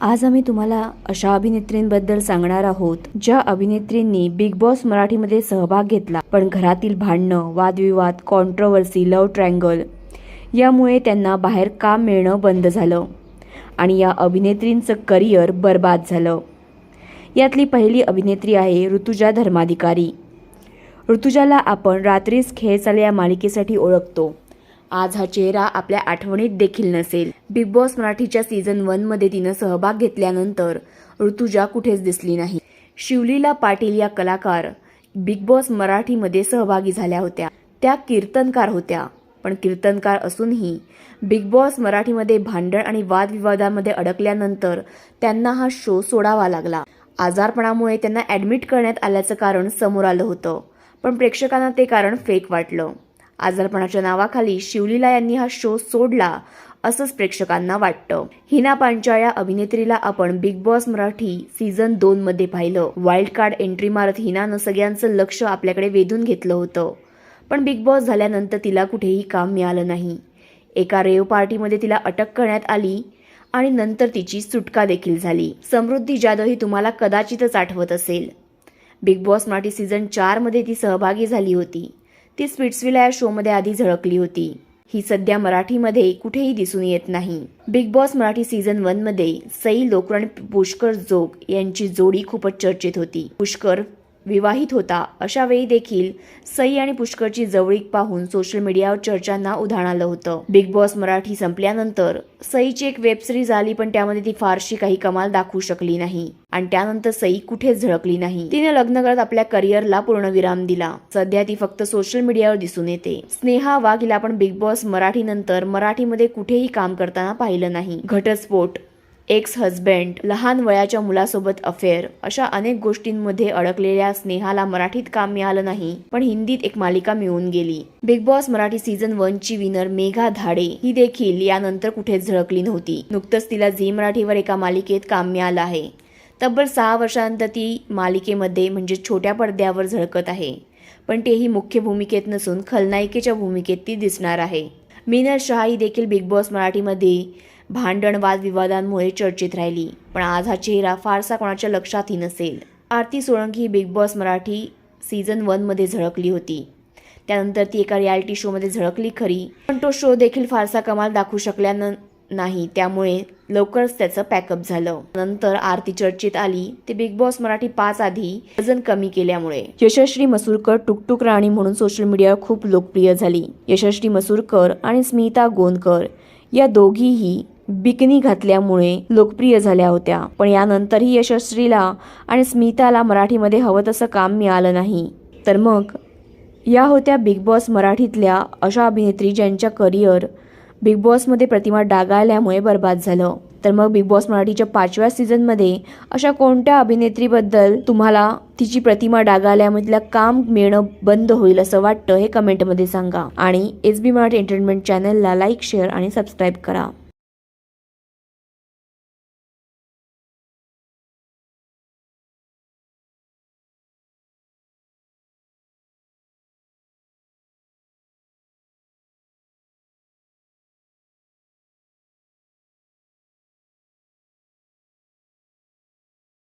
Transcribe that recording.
आज आम्ही तुम्हाला अशा अभिनेत्रींबद्दल सांगणार आहोत ज्या अभिनेत्रींनी बिग बॉस मराठीमध्ये सहभाग घेतला. पण घरातील भांडणं वादविवाद कॉन्ट्रोवर्सी लव्ह ट्रँगल यामुळे त्यांना बाहेर काम मिळणं बंद झालं? आणि या अभिनेत्रींचं करिअर बर्बाद झालं. यातली पहिली अभिनेत्री आहे ऋतुजा धर्माधिकारी. ऋतुजाला आपण रात्रीच खेळ चाल या मालिकेसाठी ओळखतो. आज हा चेहरा आपल्या आठवणीत देखील नसेल. बिग बॉस मराठीच्या सीझन वनमध्ये तिनं सहभाग घेतल्यानंतर ऋतुजा कुठेच दिसली नाही. शिवलीला पाटील या कलाकार बिग बॉस मराठीमध्ये सहभागी झाल्या होत्या. त्या कीर्तनकार होत्या. पण कीर्तनकार असूनही बिग बॉस मराठीमध्ये भांडण आणि वादविवादामध्ये अडकल्यानंतर त्यांना हा शो सोडावा लागला. आजारपणामुळे त्यांना ॲडमिट करण्यात आल्याचं कारण समोर आलं होतं. पण प्रेक्षकांना ते कारण फेक वाटलं. आजारपणाच्या नावाखाली शिवलीला यांनी हा शो सोडला असंच प्रेक्षकांना वाटतं. हिना पांचाळ या अभिनेत्रीला आपण बिग बॉस मराठी सीझन दोन मध्ये पाहिलं. वाईल्ड कार्ड एंट्री मारत हिनानं सगळ्यांचं लक्ष आपल्याकडे वेधून घेतलं होतं. पण बिग बॉस झाल्यानंतर तिला कुठेही काम मिळालं नाही. एका रेव पार्टीमध्ये तिला अटक करण्यात आली आणि नंतर तिची सुटका देखील झाली. समृद्धी जाधव ही तुम्हाला कदाचितच आठवत असेल. बिग बॉस मराठी सीझन चारमध्ये ती सहभागी झाली होती. ती स्पिट्सविला या शोमध्ये आधी झळकली होती. ही सध्या मराठीमध्ये कुठेही दिसून येत नाही. बिग बॉस मराठी सीझन वनमध्ये सई लोकर आणि पुष्कर जोग यांची जोडी खूपच चर्चेत होती. पुष्कर विवाहित होता. अशा वेळी देखील सई आणि पुष्करची जवळीक पाहून सोशल मीडियावर चर्चांना उधाण आलं होतं. बिग बॉस मराठी संपल्यानंतर सईची एक वेब सिरीज आली पण त्यामध्ये ती फारशी काही कमाल दाखवू शकली नाही. आणि त्यानंतर सई कुठेच झळकली नाही. तिने लग्न करत आपल्या करिअरला पूर्णविराम दिला. सध्या ती फक्त सोशल मीडियावर दिसून येते. स्नेहा वाघ हिला आपण बिग बॉस मराठी नंतर मराठीमध्ये कुठेही काम करताना पाहिलं नाही. घटस्फोट एक्स हजबंड लहान वयाच्या मुलासोबत अफेअर अशा अनेक गोष्टींमध्ये अडकलेल्या स्नेहाला मराठीत काम मिळालं नाही पण हिंदीत एक मालिका मिळून गेली. Bigg Boss Marathi season one ची विनर मेघा धाडे ही देखील यानंतर कुठेच झळकली नव्हती. नुकतंच तिला झी मराठीवर एका मालिकेत काम मिळालं आहे. तब्बल सहा वर्षानंतर ती मालिकेमध्ये म्हणजे छोट्या पडद्यावर झळकत आहे. पण तेही मुख्य भूमिकेत नसून खलनायिकेच्या भूमिकेत ती दिसणार आहे. मीनल शहा ही देखील बिग बॉस मराठीमध्ये भांडण वादविवादांमुळे चर्चेत राहिली. पण आज हा चेहरा फारसा कोणाच्या लक्षातही नसेल. आरती सोळंकी ही बिग बॉस मराठी सीझन वनमध्ये झळकली होती. त्यानंतर ती एका रियालिटी शोमध्ये झळकली खरी. पण तो शो देखील फारसा कमाल दाखवू शकल्यानं नाही. त्यामुळे लवकरच त्याचं पॅकअप झालं. नंतर आरती चर्चेत आली. ते बिग बॉस मराठी पाच आधी वजन कमी केल्यामुळे. यशश्री मसूरकर टुकटुक राणी म्हणून सोशल मीडियावर खूप लोकप्रिय झाली. यशश्री मसूरकर आणि स्मिता गोंदकर या दोघीही बिकनी घातल्यामुळे लोकप्रिय झाल्या होत्या. पण यानंतरही यशस्वीला आणि स्मिताला मराठीमध्ये हवं तसं काम मिळालं नाही. तर मग? या होत्या बिग बॉस मराठीतल्या अशा अभिनेत्री ज्यांच्या करिअर बिग बॉसमध्ये प्रतिमा डागाळल्यामुळे बर्बाद झालं. तर मग बिग बॉस मराठीच्या पाचव्या सीझनमध्ये अशा कोणत्या अभिनेत्रीबद्दल तुम्हाला तिची प्रतिमा डागाळल्यामधलं काम मिळणं बंद होईल असं वाटतं हे कमेंटमध्ये सांगा. आणि एस बी मराठी एंटरटेनमेंट चॅनलला लाईक शेअर आणि सबस्क्राईब करा.